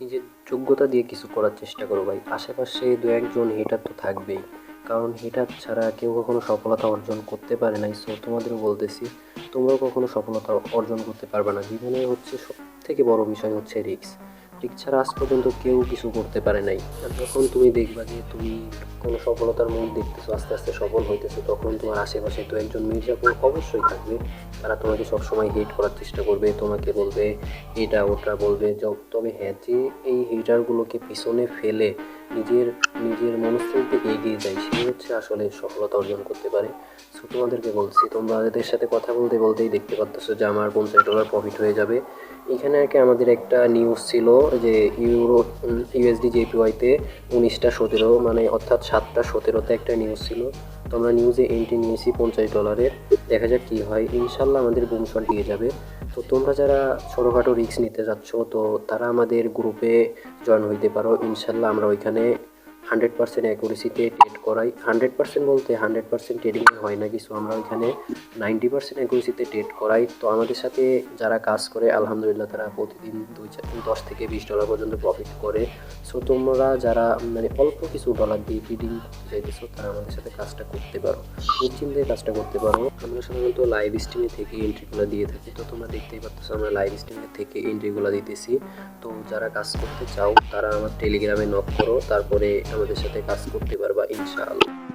নিজের যোগ্যতা দিয়ে কিছু করার চেষ্টা করো ভাই। আশেপাশে দু একজন হেটার তো থাকবেই। কারণ হেটার ছাড়া কেউ কখনো সফলতা অর্জন করতে পারে নাই। সো তোমাদেরও বলতেছি, তোমরাও কখনো সফলতা অর্জন করতে পারবে না। জীবনে হচ্ছে সব থেকে বড় বিষয় হচ্ছে রিক্স রিক্স ছাড়া আজ পর্যন্ত কেউ কিছু করতে পারে নাই। আর যখন তুমি দেখবা যে তুমি কোনো সফলতার মুখ দেখতেছো, আস্তে আস্তে সফল হইতেছো, তখন তোমার আশেপাশে তো একজন মির্জাপুর অবশ্যই থাকবে। তারা তোমাকে সবসময় হিট করার চেষ্টা করবে, তোমাকে বলবে, এটা ওটা বলবে। তবে হ্যাঁ যে এই হেটারগুলোকে পিছনে ফেলে নিজের নিজের মনস্থিতিতে এগিয়ে যায়, সে হচ্ছে আসলে সফলতা অর্জন করতে পারে। সো তোমাদেরকে বলছি তোমরা এদের সাথে কথা বলতে বলতেই দেখতে পাচ্ছ যে আমার পঞ্চাশ ডলার প্রফিট হয়ে যাবে। এখানে আর কি আমাদের একটা নিউজ ছিল যে ইউরো ইউএসডি জেপিওয়াইতে উনিশটা সতেরো মানে অর্থাৎ সাতটা সতেরোতে একটা নিউজ ছিল। তো আমরা নিউজে এন্ট্রি নিয়েছি পঞ্চাশ ডলারের দেখা যাক কী হয়। ইনশাল্লাহ আমাদের বুমশট দিয়ে যাবে। তো তোমরা যারা ছোটোখাটো রিস্ক নিতে যাচ্ছ তো তারা আমাদের গ্রুপে জয়েন হইতে পারো। ইনশাল্লাহ আমরা ওইখানে হান্ড্রেড পার্সেন্ট অ্যাকুরেসিতে ট্রেড করাই। হান্ড্রেড পার্সেন্ট বলতে হান্ড্রেড পার্সেন্ট ট্রেডিং হয় না কিছু, আমরা ওইখানে নাইনটি পার্সেন্ট অ্যাকুরেসিতে ট্রেড করাই। তো আমাদের সাথে যারা কাজ করে, আলহামদুলিল্লাহ তারা প্রতিদিন দুই দশ থেকে বিশ ডলার পর্যন্ত প্রফিট করে। সো তোমরা যারা মানে অল্প কিছু ডলার দিয়ে ট্রেডিং চাইতেছো, তারা আমাদের সাথে কাজটা করতে পারো। নিশ্চিন্তে কাজটা করতে পারো। আমরা সাধারণত লাইভ স্ট্রিমে থেকে এন্ট্রিগুলো দিয়ে থাকি। তো তোমরা দেখতেই পাচ্ছ আমরা লাইভ স্ট্রিমে থেকে এন্ট্রিগুলো দিতেছি। তো যারা কাজ করতে চাও, তারা আমার টেলিগ্রামে নক করো। তারপরে আমাদের সাথে কাজ করতে পারবা ইনশাআল্লাহ।